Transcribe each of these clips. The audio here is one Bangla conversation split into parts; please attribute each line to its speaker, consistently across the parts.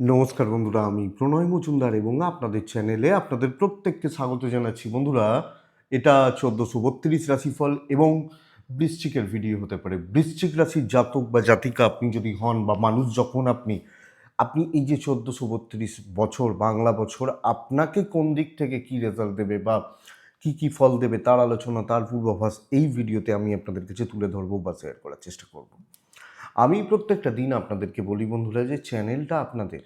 Speaker 1: নমস্কার বন্ধুরা, আমি প্রণয় মজুমদার এবং আপনাদের চ্যানেলে আপনাদের প্রত্যেককে স্বাগত জানাচ্ছি। বন্ধুরা, এটা চোদ্দোশো বত্রিশ রাশিফল এবং বৃশ্চিকের ভিডিও হতে পারে। বৃশ্চিক রাশির জাতক বা জাতিকা, আপনি যদি হন বা মানুষ যখন আপনি আপনি এই যে চোদ্দোশো বত্রিশ বছর, বাংলা বছর, আপনাকে কোন দিক থেকে কি রেজাল্ট দেবে বা কি কি ফল দেবে, তার আলোচনা, তার পূর্বাভাস, এই ভিডিওতে আমি আপনাদের কাছে তুলে ধরবো বা শেয়ার করার চেষ্টা করব। আমি প্রত্যেকটা দিন আপনাদেরকে বলি বন্ধুরা যে চ্যানেলটা আপনাদের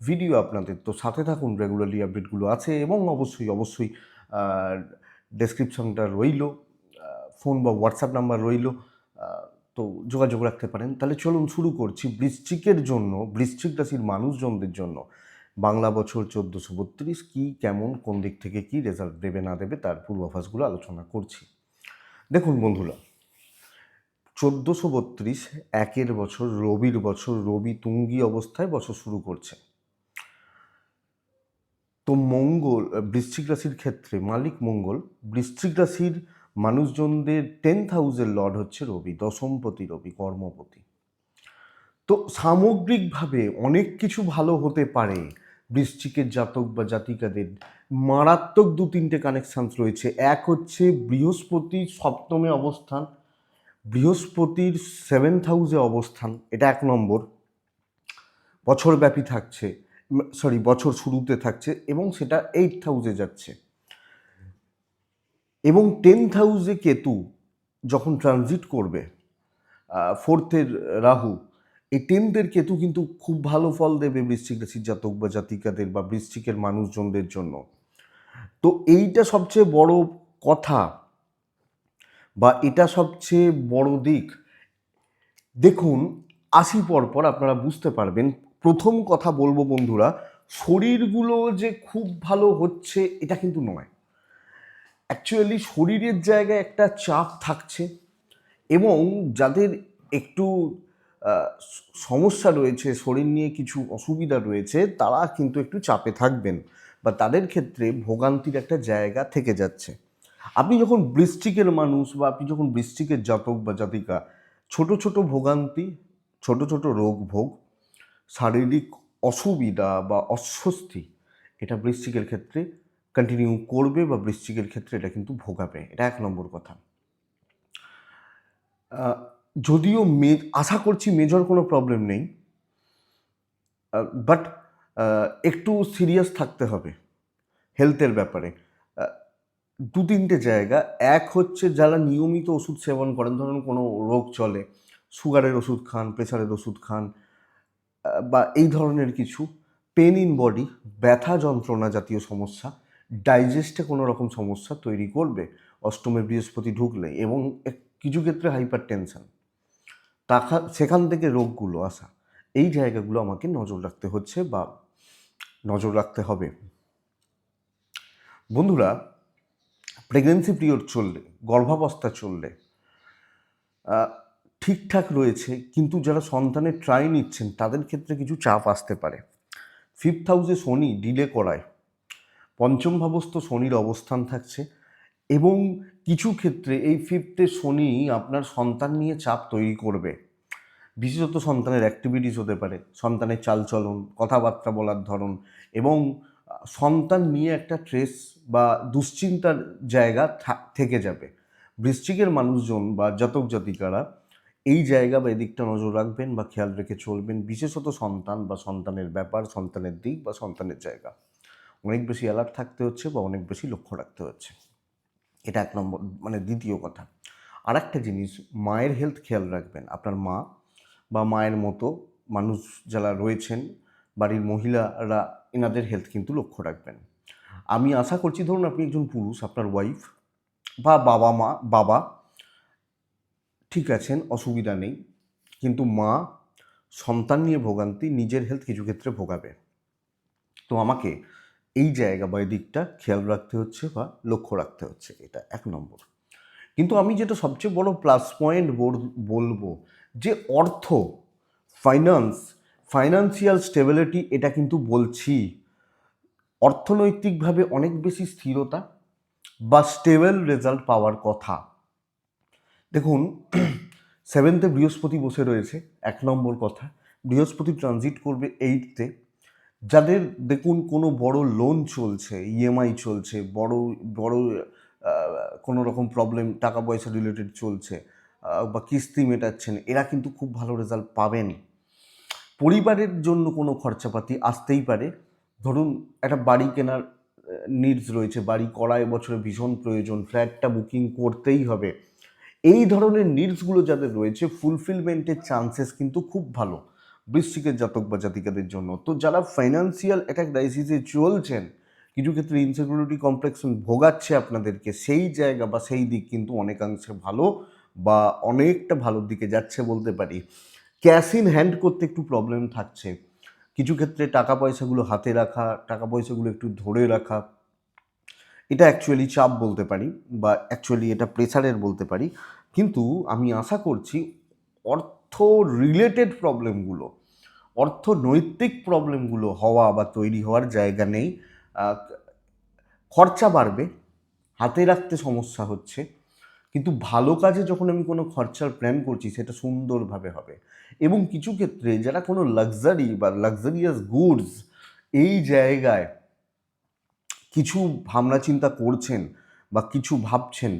Speaker 1: ভিডিও আপনাদের, তো সাথে থাকুন রেগুলারলি আপডেটগুলো আছে এবং অবশ্যই অবশ্যই ডেসক্রিপশনটা রইল ফোন বা হোয়াটসঅ্যাপ নাম্বার রইল তো যোগাযোগ রাখতে পারেন। তাহলে চলুন শুরু করছি বৃশ্চিকের জন্য, বৃশ্চিক রাশির মানুষজনদের জন্য। বাংলা বছর চোদ্দোশো বত্রিশ, কী, কেমন, কোন দিক থেকে কী রেজাল্ট দেবে, না দেবে, তার পূর্বাভাসগুলো আলোচনা করছি। দেখুন বন্ধুরা চোদ্দোশো বত্রিশ একের বছর রবির বছর রবি তুঙ্গি অবস্থায় বছর শুরু করছে। তো মঙ্গল বৃশ্চিক রাশির ক্ষেত্রে মালিক মঙ্গল, বৃশ্চিক রাশির মানুষজনদের টেন্থ হাউসের লর্ড হচ্ছে রবি, দশমপতি রবি, কর্মপতি। তো সামগ্রিকভাবে অনেক কিছু ভালো হতে পারে, বৃশ্চিকের জাতক বা জাতিকাদের। মারাত্মক দু তিনটে কানেকশানস রয়েছে। এক হচ্ছে বৃহস্পতি সপ্তমে অবস্থান বৃহস্পতির সেভেন্থ হাউসে অবস্থান, এটা এক নম্বর। বছরব্যাপী থাকছে সরি বছর শুরুতে থাকছে এবং সেটা এইট হাউসে যাচ্ছে। এবং টেন্থ হাউসে কেতু যখন ট্রানজিট করবে ফোর্থের রাহু, এই টেন্থের কেতু কিন্তু খুব ভালো ফল দেবে বৃশ্চিক রাশির জাতক বা জাতিকাদের বা বৃশ্চিকের মানুষজনদের জন্য। তো এইটা সবচেয়ে বড় কথা বা এটা সবচেয়ে বড় দিক। দেখুন আসি পর পর আপনারা বুঝতে পারবেন। প্রথম কথা বলব বন্ধুরা, শরীরগুলো যে খুব ভালো হচ্ছে, এটা কিন্তু নয়। অ্যাকচুয়ালি শরীরের জায়গায় একটা চাপ থাকছে এবং যাদের একটু সমস্যা রয়েছে, শরীর নিয়ে কিছু অসুবিধা রয়েছে, তারা কিন্তু একটু চাপে থাকবেন বা তাদের ক্ষেত্রে ভোগান্তির একটা জায়গা থেকে যাচ্ছে। আপনি যখন বৃষ্টিকের মানুষ বা আপনি যখন বৃষ্টিকের জাতক বা জাতিকা, ছোট ছোট ভোগান্তি, ছোট ছোট রোগ ভোগ, শারীরিক অসুবিধা বা অস্বস্তি, এটা বৃষ্টিকের ক্ষেত্রে কন্টিনিউ করবে বা বৃষ্টিকের ক্ষেত্রে এটা কিন্তু ভোগাবে। এটা এক নম্বর কথা। যদিও মে, আশা করছি মেজর কোনো প্রবলেম নেই বাট একটু সিরিয়াস থাকতে হবে হেলথের ব্যাপারে। দু তিনটে জায়গা। এক হচ্ছে যারা নিয়মিত ওষুধ সেবন করেন, ধরুন কোনো রোগ চলে, সুগারের ওষুধ খান প্রেশারের ওষুধ খান বা এই ধরনের কিছু পেন ইন বডি ব্যথা যন্ত্রণা জাতীয় সমস্যা ডাইজেস্টে কোনো রকম সমস্যা তৈরি করবে, অষ্টমে বৃহস্পতি ঢুকলে এবং কিছু ক্ষেত্রে হাইপার টেনশন তাখা, সেখান থেকে রোগগুলো আসা, এই জায়গাগুলো আমাকে নজর রাখতে হচ্ছে বা নজর রাখতে হবে। বন্ধুরা প্রেগনেন্সি পিরিয়ড চললে, গর্ভাবস্থা চললে ঠিকঠাক রয়েছে, কিন্তু যারা সন্তানের ট্রাই নিচ্ছেন, তাদের ক্ষেত্রে কিছু চাপ আসতে পারে। ফিফথ হাউসে শনি ডিলে করায়। পঞ্চম ভাবস্থ শনির অবস্থান থাকছে এবং কিছু ক্ষেত্রে এই ফিফথে শনি আপনার সন্তান নিয়ে চাপ তৈরি করবে। বিশেষত সন্তানের অ্যাক্টিভিটিস হতে পারে, সন্তানের চালচলন, কথাবার্তা বলার ধরন এবং সন্তান নিয়ে একটা ট্রেস বা দুশ্চিন্তার জায়গা থেকে যাবে। বৃশ্চিকের মানুষজন বা জাতক জাতিকারা এই জায়গা বা এদিকটা নজর রাখবেন বা খেয়াল রেখে চলবেন, বিশেষত সন্তান বা সন্তানের ব্যাপার, সন্তানের দিক বা সন্তানের জায়গা। অনেক বেশি অ্যালার্ট থাকতে হচ্ছে বা অনেক বেশি লক্ষ্য রাখতে হচ্ছে। এটা এক নম্বর মানে দ্বিতীয় কথা। আর একটা জিনিস, মায়ের হেলথ খেয়াল রাখবেন। আপনার মা বা মায়ের মতো মানুষ যারা রয়েছেন, বাড়ির মহিলারা এনাদের হেলথ কিন্তু লক্ষ্য রাখবেন। আমি আশা করছি ধরুন আপনি একজন পুরুষ, আপনার ওয়াইফ বা বাবা মা, বাবা ঠিক আছেন, অসুবিধা নেই। কিন্তু মা সন্তান নিয়ে ভোগান্তি নিজের হেলথ কিছু ক্ষেত্রে ভোগাবে। তো আমাকে এই জায়গা বা দিকটা খেয়াল রাখতে হচ্ছে বা লক্ষ্য রাখতে হচ্ছে এটা, এক নম্বর। কিন্তু আমি যেটা সবচেয়ে বড় প্লাস পয়েন্ট বলব যে অর্থ ফাইন্যান্স ফাইন্যান্সিয়াল স্টেবিলিটি এটা কিন্তু বলছি। অর্থনৈতিকভাবে অনেক বেশি স্থিরতা বা স্টেবল রেজাল্ট পাওয়ার কথা। দেখুন সেভেন্থে বৃহস্পতি বসে রয়েছে, এক নম্বর কথা। বৃহস্পতি ট্রানজিট করবে এইটতে যাদের দেখুন কোনো বড় লোন চলছে ইএমআই চলছে, বড় বড় কোনো রকম প্রবলেম টাকা পয়সা রিলেটেড চলছে বা কিস্তি মেটাচ্ছেন, এরা কিন্তু খুব ভালো রেজাল্ট পাবেন। পরিবারের জন্য কোনো খরচাপাতি আসতেই পারে। ধরুন, একটা বাড়ি কেনার নিডস রয়েছে, বাড়ি করা এবছরে ভীষণ প্রয়োজন, ফ্ল্যাটটা বুকিং করতেই হবে। এই ধরনের নিডসগুলো যাদের রয়েছে ফুলফিলমেন্টের চান্সেস কিন্তু খুব ভালো, বৃশ্চিকের জাতক বা জাতিকাদের জন্য। তো যারা ফাইন্যান্সিয়াল একটা ক্রাইসিসে চলছেন, কিছু ক্ষেত্রে ইনসিকিউরিটি কমপ্লেক্স ভোগাচ্ছে আপনাদেরকে, সেই জায়গা বা সেই দিক কিন্তু অনেকাংশে ভালো বা অনেকটা ভালোর দিকে যাচ্ছে বলতে পারি। ক্যাশ ইন হ্যান্ড করতে একটু প্রবলেম থাকছে। কিছু ক্ষেত্রে টাকা পয়সাগুলো হাতে রাখা, টাকা পয়সাগুলো একটু ধরে রাখা। এটা অ্যাকচুয়ালি চাপ বলতে পারি বা অ্যাকচুয়ালি এটা প্রেসারের বলতে পারি। কিন্তু আমি আশা করছি অর্থ রিলেটেড প্রবলেমগুলো অর্থনৈতিক প্রবলেমগুলো হওয়া বা তৈরি হওয়ার জায়গা নেই। খরচা বাড়বে, হাতে রাখতে সমস্যা হচ্ছে। কিন্তু ভালো কাজে যখন আমি কোনো খরচার প্ল্যান করছি, সেটা সুন্দরভাবে হবে। এবং কিছু ক্ষেত্রে যারা কোনো লাক্সারি বা লাক্সারিয়াস গুডস এই জায়গায় কিছু ভাবনা চিন্তা করছেন বা কিছু ভাবছেন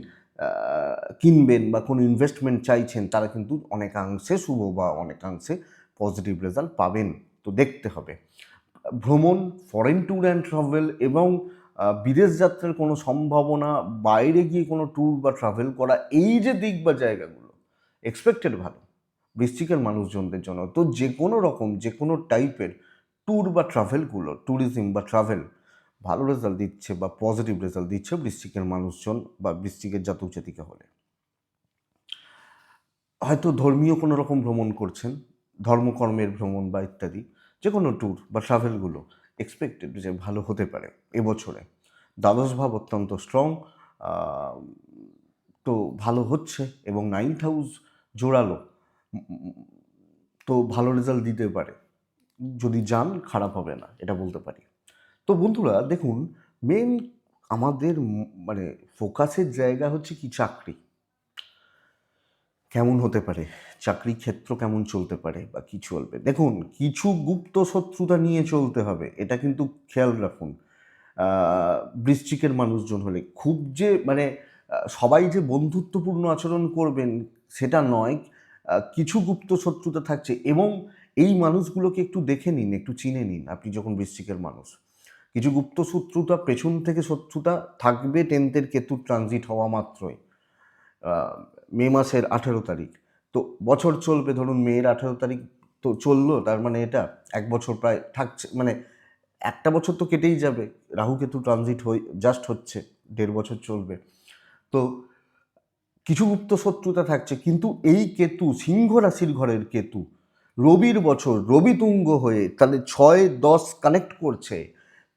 Speaker 1: কিনবেন বা কোনো ইনভেস্টমেন্ট চাইছেন, তারা কিন্তু অনেকাংশে শুভ বা অনেকাংশে পজিটিভ রেজাল্ট পাবেন। তো দেখতে হবে। ভ্রমণ ফরেন ট্যুর অ্যান্ড ট্রাভেল এবং বিদেশ যাত্রার কোনো সম্ভাবনা, বাইরে গিয়ে কোনো ট্যুর বা ট্রাভেল করা, এই যে দিক বা জায়গাগুলো এক্সপেক্টেড ভালো। বৃশ্চিকের মানুষজনদের জন্য। তো যে কোনো রকম, যে কোনো টাইপের ট্যুর বা ট্রাভেলগুলো ট্যুরিজম বা ট্রাভেল ভালো রেজাল্ট দিচ্ছে বা পজিটিভ রেজাল্ট দিচ্ছে বৃশ্চিকের মানুষজন বা বৃশ্চিকের জাতক জাতিকা হলে। হয়তো ধর্মীয় কোনো রকম ভ্রমণ করছেন, ধর্মকর্মের ভ্রমণ বা ইত্যাদি যে কোনো ট্যুর বা ট্রাভেলগুলো এক্সপেক্টেড যে ভালো হতে পারে এবছরে। দ্বাদশ ভাব অত্যন্ত স্ট্রং তো ভালো হচ্ছে এবং নাইন্থ হাউস জোরালো তো ভালো রেজাল্ট দিতে পারে। যদি যান, খারাপ হবে না, এটা বলতে পারি। তো বন্ধুরা, দেখুন মেন আমাদের মানে ফোকাসের জায়গা হচ্ছে কি চাকরি। কেমন হতে পারে? চাকরি ক্ষেত্র কেমন চলতে পারে বা কি চলবে? দেখুন, কিছু গুপ্ত শত্রুতা নিয়ে চলতে হবে, এটা কিন্তু খেয়াল রাখুন। বৃশ্চিকের মানুষজন হলে খুব যে মানে সবাই যে বন্ধুত্বপূর্ণ আচরণ করবেন, সেটা নয়। কিছু গুপ্ত শত্রুতা থাকছে এবং এই মানুষগুলোকে একটু দেখে নিন, একটু চিনে নিন, আপনি যখন বৃশ্চিকের মানুষ। কিছু গুপ্ত শত্রুতা পেছন থেকে শত্রুতা থাকবে টেন্থের কেতুর ট্রানজিট হওয়া মাত্রই। মে মাসের আঠেরো তারিখ। তো বছর চলবে, ধরুন মেয়ের আঠেরো তারিখ তো চলল, তার মানে এটা এক বছর প্রায় থাকছে মানে একটা বছর তো কেটেই যাবে। রাহু কেতু ট্রানজিট হয়ে জাস্ট হচ্ছে, দেড় বছর চলবে। তো কিছু গুপ্ত শত্রুতা থাকছে, কিন্তু এই কেতু, সিংহ রাশির ঘরের কেতু, রবির বছর, রবি তুঙ্গ হয়ে তাহলে ছয় দশ কানেক্ট করছে।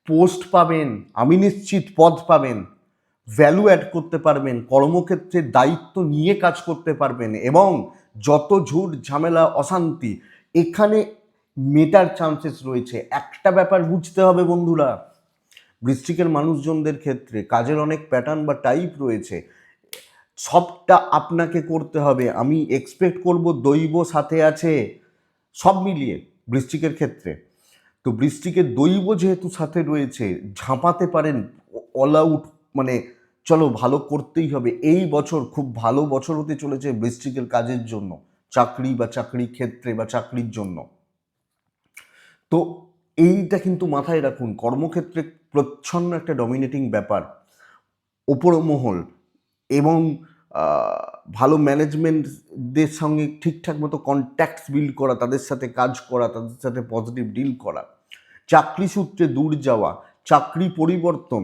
Speaker 1: পোস্ট পাবেন, আমি নিশ্চিত পদ পাবেন। ভ্যালু অ্যাড করতে পারবেন, কর্মক্ষেত্রে দায়িত্ব নিয়ে কাজ করতে পারবেন এবং যত ঝুট ঝামেলা, অশান্তি, এখানে মেটার চান্সেস রয়েছে। একটা ব্যাপার বুঝতে হবে বন্ধুরা বৃশ্চিকের মানুষজনদের ক্ষেত্রে কাজের অনেক প্যাটার্ন বা টাইপ রয়েছে। সবটা আপনাকে করতে হবে। আমি এক্সপেক্ট করব দৈব সাথে আছে, সব মিলিয়ে বৃশ্চিকের ক্ষেত্রে। তো বৃষ্টিকের দৈব যেহেতু সাথে রয়েছে, ঝাঁপাতে পারেন অল আউট মানে চলো ভালো করতেই হবে। এই বছর খুব ভালো বছর হতে চলেছে বৃষ্টিকের কাজের জন্য, চাকরি বা চাকরি ক্ষেত্রে বা চাকরির জন্য। তো এইটা কিন্তু মাথায় রাখুন, কর্মক্ষেত্রে প্রচ্ছন্ন একটা ডমিনেটিং ব্যাপার ওপর মহল এবং ভালো ম্যানেজমেন্টদের সঙ্গে ঠিকঠাক মতো কন্ট্যাক্টস বিল্ড করা, তাদের সাথে কাজ করা, তাদের সাথে পজিটিভ ডিল করা। চাকরি সূত্রে দূর যাওয়া, চাকরি পরিবর্তন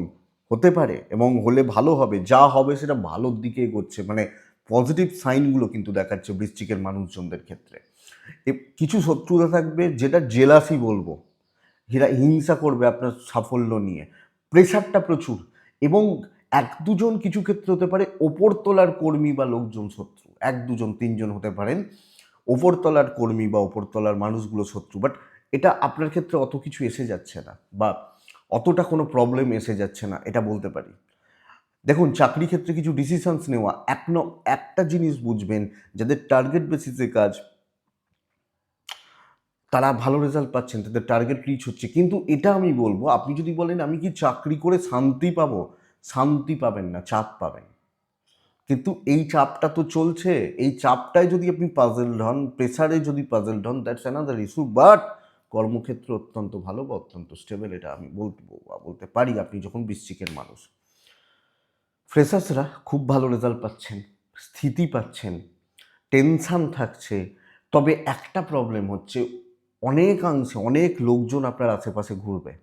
Speaker 1: হতে পারে এবং হলে ভালো হবে, যা হবে সেটা ভালোর দিকে এগোচ্ছে মানে পজিটিভ সাইনগুলো কিন্তু দেখাচ্ছে বৃশ্চিকের মানুষজনদের ক্ষেত্রে। কিছু শত্রুতা থাকবে যেটা জেলাসি বলব এরা হিংসা করবে আপনার সাফল্য নিয়ে প্রেশারটা প্রচুর এবং এক দুজন কিছু ক্ষেত্রে হতে পারে ওপরতলার কর্মী বা লোকজন শত্রু, এক দুজন, তিনজন হতে পারেন ওপরতলার কর্মী বা ওপরতলার মানুষগুলো শত্রু বাট এটা আপনার ক্ষেত্রে অত কিছু এসে যাচ্ছে না বা অতটা কোনো প্রবলেম এসে যাচ্ছে না, এটা বলতে পারি। দেখুন, চাকরি ক্ষেত্রে কিছু ডিসিশনস নেওয়া, এক একটা জিনিস বুঝবেন, যাদের টার্গেট বেসিসে কাজ, তারা ভালো রেজাল্ট পাচ্ছেন, তাদের টার্গেট রিচ হচ্ছে। কিন্তু এটা আমি বলব, আপনি যদি বলেন, আমি কি চাকরি করে শান্তি পাবো? শান্তি পাবেন না, চাপ পাবেন। কিন্তু এই চাপটা তো চলছে, এই চাপটায় যদি আপনি পাজেল হন প্রেসারে যদি পাজেল হন দ্যাটস অ্যানাদার ইস্যু বাট কর্মক্ষেত্র অত্যন্ত ভালো বা অত্যন্ত স্টেবল এটা আমি বলব বা বলতে পারি আপনি যখন বৃশ্চিকের মানুষ। ফ্রেশার্সরা খুব ভালো রেজাল্ট পাচ্ছেন, স্থিতি পাচ্ছেন টেনশান থাকছে। তবে একটা প্রবলেম হচ্ছে, অনেকাংশে অনেক লোকজন আপনার আশেপাশে ঘুরবে।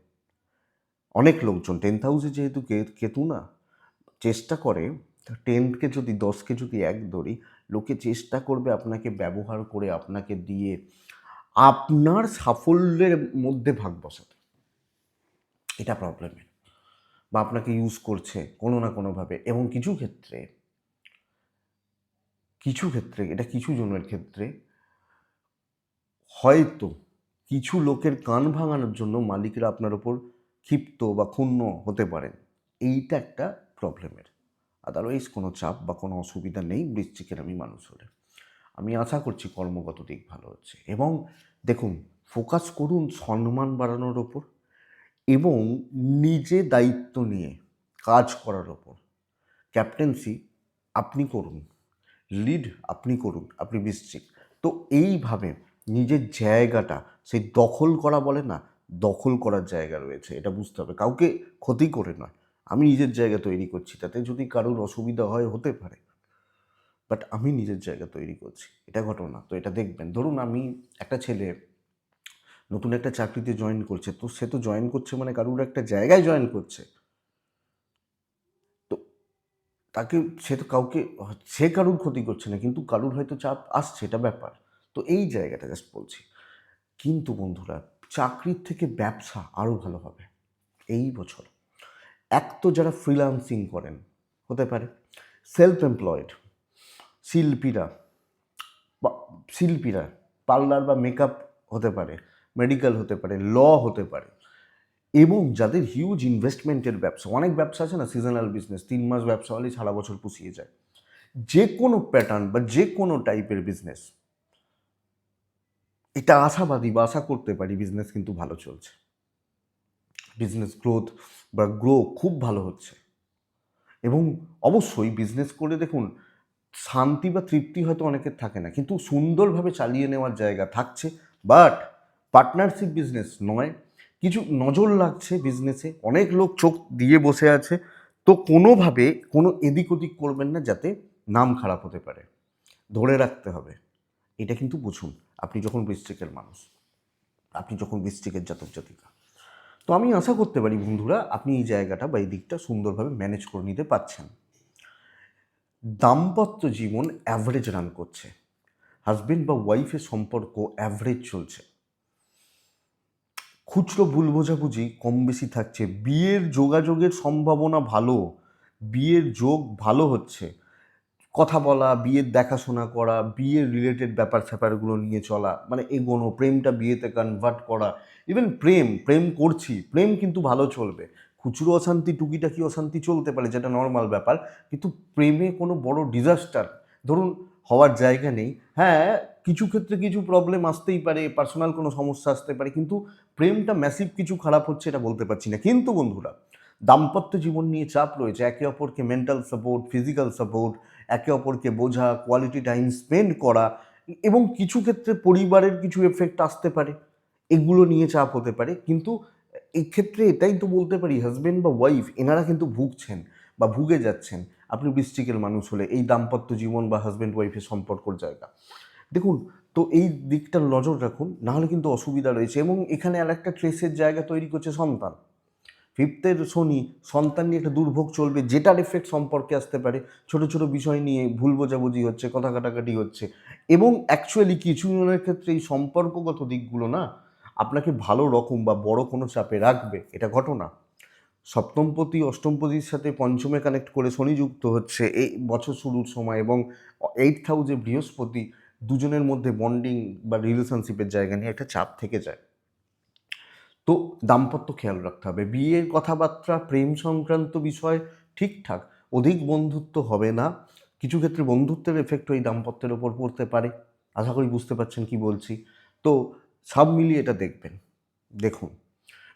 Speaker 1: অনেক লোকজন টেন্থ হাউসে যেহেতু কেতু না, চেষ্টা করে টেনকে যদি দশকে যদি এক ধরি লোকে চেষ্টা করবে আপনাকে ব্যবহার করে, আপনাকে দিয়ে আপনার সাফল্যের মধ্যে ভাগ বসাতে। এটা প্রবলেমের বা আপনাকে ইউজ করছে কোনো না কোনোভাবে এবং কিছু ক্ষেত্রে কিছু ক্ষেত্রে, এটা কিছু জনের ক্ষেত্রে হয়তো কিছু লোকের কান ভাঙানোর জন্য মালিকরা আপনার ওপর ক্ষিপ্ত বা ক্ষুণ্ণ হতে পারেন। এইটা একটা প্রবলেমের আদারওয়াইজ কোনো চাপ বা কোনো অসুবিধা নেই, বৃশ্চিকের আমি মানুষ হলে। আমি আশা করছি কর্মগত দিক ভালো হচ্ছে। এবং দেখুন ফোকাস করুন সম্মান বাড়ানোর ওপর এবং নিজে দায়িত্ব নিয়ে কাজ করার ওপর। ক্যাপ্টেন্সি আপনি করুন লিড আপনি করুন, আপনি বৃশ্চিক তো এইভাবে নিজের জায়গাটা, সেই দখল করা বলে না, দখল করার জায়গা রয়েছে, এটা বুঝতে হবে। কাউকে ক্ষতি করে নয়। আমি নিজের জায়গা তৈরি করছি, তাতে যদি কারোর অসুবিধা হয়, হতে পারে। বাট আমি নিজের জায়গা তৈরি করছি। এটা ঘটনা। তো এটা দেখবেন। ধরুন আমি একটা ছেলে নতুন একটা চাকরিতে জয়েন করছে। তো সে তো জয়েন করছে মানে কারুর একটা জায়গায় জয়েন করছে। তো তাকে সে তো কাউকে, সে কারুর ক্ষতি করছে না, কিন্তু কারুর হয়তো চাপ আসছে, এটা ব্যাপার। তো এই জায়গাটা জাস্ট বলছি। কিন্তু বন্ধুরা, চাকরির থেকে ব্যবসা আরও ভালো হবে। এই বছর। এক তো যারা ফ্রিল্যান্সিং করেন, হতে পারে। সেলফ এমপ্লয়েড শিল্পীরা শিল্পীরা, পার্লার বা মেকআপ হতে পারে, মেডিকেল হতে পারে, ল হতে পারে এবং যাদের হিউজ ইনভেস্টমেন্টের ব্যবসা, অনেক ব্যবসা আছে না সিজনাল বিজনেস তিন মাস ব্যবসা হলেই সারা বছর পুষিয়ে যায়। যে কোনো প্যাটার্ন বা যে কোনো টাইপের বিজনেস এটা আশাবাদী বা আশা করতে পারি বিজনেস কিন্তু ভালো চলছে। বিজনেস গ্রোথ বা গ্রো খুব ভালো হচ্ছে এবং অবশ্যই বিজনেস করে দেখুন শান্তি বা তৃপ্তি হয়তো অনেকের থাকে না, কিন্তু সুন্দরভাবে চালিয়ে নেওয়ার জায়গা থাকছে। বাট পার্টনারশিপ বিজনেস নয়, কিছু নজর লাগছে বিজনেসে অনেক লোক চোখ দিয়ে বসে আছে, তো কোনোভাবে কোনো এদিক ওদিক করবেন না যাতে নাম খারাপ হতে পারে। ধরে রাখতে হবে, এটা কিন্তু বুঝুন, আপনি যখন বৃশ্চিকের মানুষ, আপনি যখন বৃশ্চিকের জাতক জাতিকা। তো আমি আশা করতে পারি বন্ধুরা, আপনি এই জায়গাটা বা এই দিকটা সুন্দরভাবে ম্যানেজ করে নিতে পারছেন। দাম্পত্য জীবন অ্যাভারেজ রান করছে। হাজবেন্ড বা ওয়াইফের সম্পর্ক অ্যাভারেজ চলছে। খুচরো ভুল বোঝাবুঝি কম বেশি থাকছে। বিয়ের যোগাযোগের সম্ভাবনা ভালো। বিয়ের যোগ ভালো হচ্ছে। কথা বলা, বিয়ের দেখাশোনা করা, বিয়ের রিলেটেড ব্যাপার স্যাপারগুলো নিয়ে চলা মানে এগোনো, প্রেমটা বিয়েতে কনভার্ট করা ইভেন প্রেম প্রেম করছি, প্রেম কিন্তু ভালো চলবে। খুচরো অশান্তি, টুকিটাকি অশান্তি চলতে পারে, যেটা নর্মাল ব্যাপার। কিন্তু প্রেমে কোনো বড় ডিজাস্টার ধরুন, হওয়ার জায়গা নেই। হ্যাঁ কিছু ক্ষেত্রে কিছু প্রবলেম আসতেই পারে পার্সোনাল কোনো সমস্যা আসতে পারে, কিন্তু প্রেমটা ম্যাসিভ কিছু খারাপ হচ্ছে এটা বলতে পারছি না। কিন্তু বন্ধুরা, দাম্পত্য জীবন নিয়ে চাপ রয়েছে। একে অপরকে মেন্টাল সাপোর্ট ফিজিক্যাল সাপোর্ট একে অপরকে বোঝা কোয়ালিটি টাইম স্পেন্ড করা, এবং কিছু ক্ষেত্রে পরিবারের কিছু এফেক্ট আসতে পারে। এগুলো নিয়ে চাপ হতে পারে। কিন্তু এই ক্ষেত্রে এটাই তো বলতে পারি হাজবেন্ড বা ওয়াইফ এনারা কিন্তু ভুগছেন বা ভুগে যাচ্ছেন। আপনি বৃষ্টিকের মানুষ হলে এই দাম্পত্য জীবন বা হাজব্যান্ড ওয়াইফের সম্পর্কর জায়গা। দেখুন, তো এই দিকটা নজর রাখুন, নাহলে কিন্তু অসুবিধা রয়েছে। এবং এখানে আর একটা ট্রেসের জায়গা তৈরি করছে সন্তান। ফিফথের শনি, সন্তান নিয়ে একটা দুর্ভোগ চলবে, যেটার এফেক্ট সম্পর্কে আসতে পারে। ছোট ছোট বিষয় নিয়ে ভুল বোঝাবুঝি হচ্ছে, কথা কাটাকাটি হচ্ছে। এবং অ্যাকচুয়ালি কিছু জনের ক্ষেত্রে এই সম্পর্কগত দিকগুলো না আপনাকে ভালো রকম বা বড় কোনো চাপে রাখবে, এটা ঘটনা। সপ্তমপতি, অষ্টমপতির সাথে পঞ্চমে কানেক্ট করে শনি যুক্ত হচ্ছে এই বছর শুরুর সময় এবং এইট হাউসে বৃহস্পতি দুজনের মধ্যে বন্ডিং বা রিলেশনশিপের জায়গা নিয়ে একটা চাপ থেকে যায়। তো দাম্পত্য খেয়াল রাখতে হবে। বিয়ের কথাবার্তা, প্রেম সংক্রান্ত বিষয় ঠিকঠাক, অধিক বন্ধুত্ব হবে না। কিছু ক্ষেত্রে বন্ধুত্বের এফেক্ট ওই দাম্পত্যের ওপর পড়তে পারে। আশা করি বুঝতে পারছেন কি বলছি। তো সব মিলিয়ে এটা দেখবেন। দেখুন,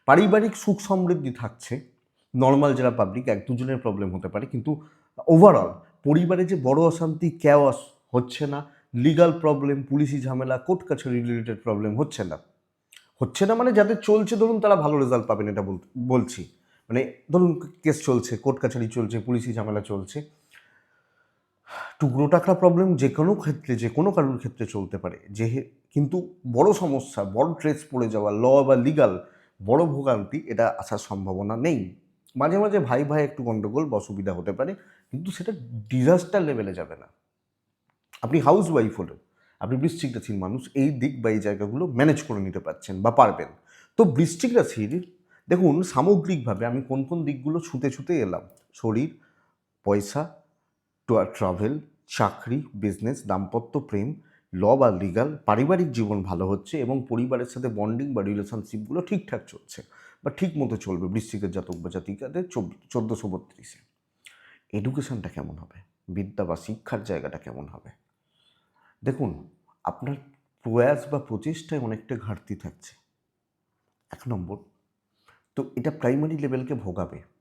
Speaker 1: পারিবারিক সুখ সমৃদ্ধি থাকছে নর্মাল যারা পাবলিক এক দুজনের প্রবলেম হতে পারে, কিন্তু ওভারঅল পরিবারে যে বড় অশান্তি ক্যাওয়াস হচ্ছে না লিগাল প্রবলেম পুলিশি ঝামেলা কোর্ট কাছারি রিলেটেড প্রবলেম হচ্ছে না। হচ্ছে না মানে যাদের চলছে, ধরুন তারা ভালো রেজাল্ট পাবেন এটা বলছি। মানে ধরুন কেস চলছে কোর্ট কাছারি চলছে, পুলিশি ঝামেলা চলছে টুকরো টাকা প্রবলেম যে কোনো ক্ষেত্রে, যে কোনো কারোর ক্ষেত্রে চলতে পারে। যে কিন্তু বড় সমস্যা, বড় ট্রেস পড়ে যাওয়া ল বা লিগাল বড় ভোগান্তি, এটা আসার সম্ভাবনা নেই। মাঝে মাঝে ভাই ভাই একটু গণ্ডগোল বা অসুবিধা হতে পারে, কিন্তু সেটা ডিজাস্টার লেভেলে যাবে না। আপনি হাউস ওয়াইফ হলেও আপনি বৃশ্চিক রাশির মানুষ, এই দিক বা এই জায়গাগুলো ম্যানেজ করে নিতে পারছেন বা পারবেন। তো বৃশ্চিক রাশির, দেখুন, সামগ্রিকভাবে আমি কোন কোন দিকগুলো ছুঁতে ছুঁতে এলাম। শরীর, পয়সা ট্রাভেল চাকরি বিজনেস দাম্পত্য প্রেম ল বা লিগাল পারিবারিক জীবন ভালো হচ্ছে এবং পরিবারের সাথে বন্ডিং বা রিলেশনশিপগুলো ঠিকঠাক চলছে বা ঠিক মতো চলবে বৃশ্চিকের জাতক বা জাতিকাদের চোদ্দোশো বত্রিশে। এডুকেশনটা কেমন হবে? বিদ্যা বা শিক্ষার জায়গাটা কেমন হবে? দেখুন, আপনার প্রয়াস বা প্রচেষ্টায় অনেকটা ঘাটতি থাকছে। এক নম্বর, তো এটা প্রাইমারি লেভেলকে ভোগাবে।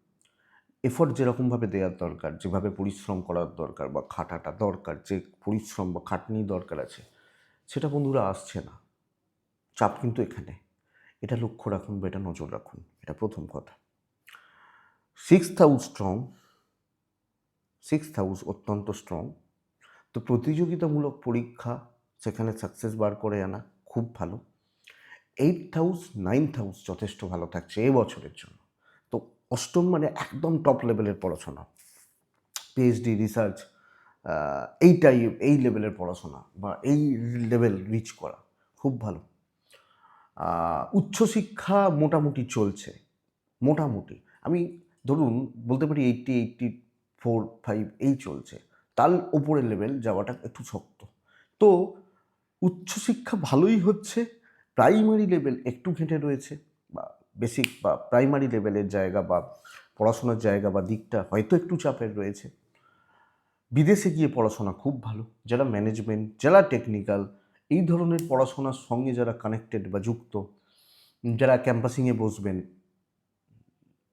Speaker 1: এফোর্ট যেরকমভাবে দেওয়ার দরকার, যেভাবে পরিশ্রম করার দরকার বা খাটাটা দরকার, যে পরিশ্রম বা খাটনি দরকার আছে, সেটা বন্ধুরা আসছে না। চাপ কিন্তু এখানে। এটা লক্ষ্য রাখুন বা এটা নজর রাখুন। এটা প্রথম কথা। Six house strong six house অত্যন্ত স্ট্রং তো প্রতিযোগিতামূলক পরীক্ষা, সেখানে সাকসেস বার করে আনা খুব ভালো। এইট হাউস নাইন্থ হাউস যথেষ্ট ভালো থাকছে এই বছরের জন্য। অষ্টম মানে একদম টপ লেভেলের পড়াশোনা। পিএইচডি রিসার্চ এইটাই, এই লেভেলের পড়াশোনা বা এই লেভেল রিচ করা। খুব ভালো। উচ্চশিক্ষা মোটামুটি চলছে। মোটামুটি। আমি ধরুন, বলতে পারি এইটটি এইটটি ফোর ফাইভ এই চলছে। তার ওপরের লেভেল যাওয়াটা একটু শক্ত। তো উচ্চশিক্ষা ভালোই হচ্ছে। প্রাইমারি লেভেল একটু ঘেঁটে রয়েছে। বেসিক বা প্রাইমারি লেভেলের জায়গা বা পড়াশোনার জায়গা বা দিকটা হয়তো একটু চাপের রয়েছে। বিদেশে গিয়ে পড়াশোনা খুব ভালো। যারা ম্যানেজমেন্ট যারা টেকনিক্যাল এই ধরনের পড়াশোনার সঙ্গে যারা কানেক্টেড বা যুক্ত, যারা ক্যাম্পাসিংয়ে বসবেন,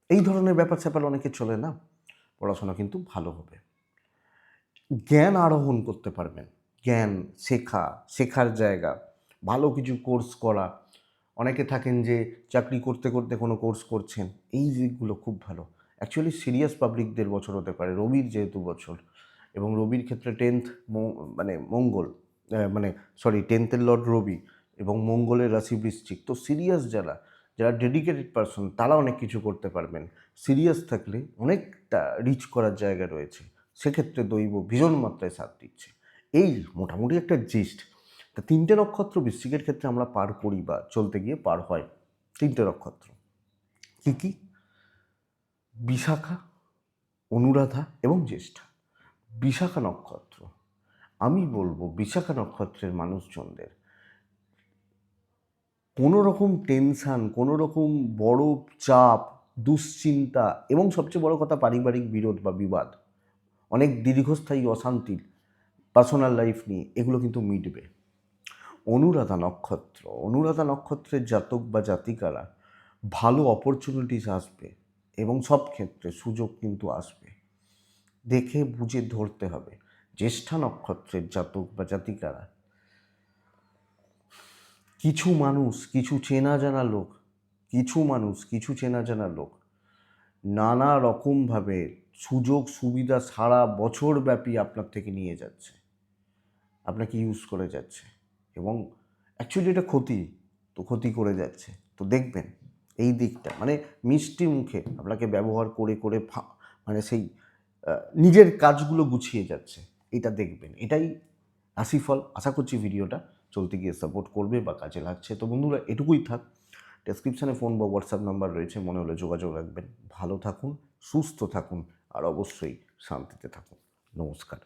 Speaker 1: এই ধরনের ব্যাপার স্যাপার অনেকে চলে না। পড়াশোনা কিন্তু ভালো হবে। জ্ঞান আরোহণ করতে পারবেন। জ্ঞান, শেখা, শেখার জায়গা, ভালো কিছু কোর্স করা অনেকে থাকেন যে চাকরি করতে করতে কোনো কোর্স করছেন, এই দিকগুলো খুব ভালো। অ্যাকচুয়ালি সিরিয়াস পাবলিকদের বছর হতে পারে, রবির যেহেতু বছর এবং রবির ক্ষেত্রে টেন্থ মানে মঙ্গল মানে সরি টেন্থের লর্ড রবি এবং মঙ্গলের রাশি বৃশ্চিক। তো সিরিয়াস যারা যারা ডেডিকেটেড পারসন তারা অনেক কিছু করতে পারবেন। সিরিয়াস থাকলে অনেকটা রিচ করার জায়গা রয়েছে। সেক্ষেত্রে দৈব ভীষণ মাত্রায় সাথ দিচ্ছে। এই মোটামুটি একটা জিস্ট তা তিনটে নক্ষত্র বৃশ্চিকের ক্ষেত্রে আমরা পার করি বা চলতে গিয়ে পার হয়। তিনটে নক্ষত্র। কী কী? বিশাখা, অনুরাধা এবং জ্যেষ্ঠা। বিশাখা নক্ষত্র। আমি বলব বিশাখা নক্ষত্রের মানুষজনদের, কোনো রকম টেনশান, কোনো রকম বড় চাপ, দুশ্চিন্তা এবং সবচেয়ে বড় কথা পারিবারিক বিরোধ বা বিবাদ, অনেক দীর্ঘস্থায়ী অশান্তির পার্সোনাল লাইফ নিয়ে, এগুলো কিন্তু মিটবে। অনুরাধা নক্ষত্র। অনুরাধা নক্ষত্রের জাতক বা জাতিকারা ভালো অপরচুনিটিস আসবে এবং সব ক্ষেত্রে সুযোগ কিন্তু আসবে। দেখে বুঝে ধরতে হবে জ্যেষ্ঠা নক্ষত্রের জাতক বা জাতিকারা। কিছু মানুষ, কিছু চেনা জানা লোক, কিছু মানুষ, কিছু চেনা জানা লোক নানা রকমভাবে সুযোগ সুবিধা সারা বছর ব্যাপী আপনার থেকে নিয়ে যাচ্ছে। আপনাকে ইউজ করে যাচ্ছে। এবং অ্যাকচুয়ালি এটা ক্ষতি, তো ক্ষতি করে যাচ্ছে। তো দেখবেন, এই দিকটা মানে মিষ্টি মুখে আপনাকে ব্যবহার করে করে মানে সেই নিজের কাজগুলো গুছিয়ে যাচ্ছে, এটা দেখবেন। এটাই রাশিফল। আশা করছি ভিডিওটা চলতে গিয়ে সাপোর্ট করবে বা কাজে লাগছে। তো বন্ধুরা, এটুকুই থাক। ডেসক্রিপশানে ফোন বা হোয়াটসঅ্যাপ নাম্বার রয়েছে, মনে হলে যোগাযোগ রাখবেন। ভালো থাকুন, সুস্থ থাকুন, আর অবশ্যই শান্তিতে থাকুন। নমস্কার।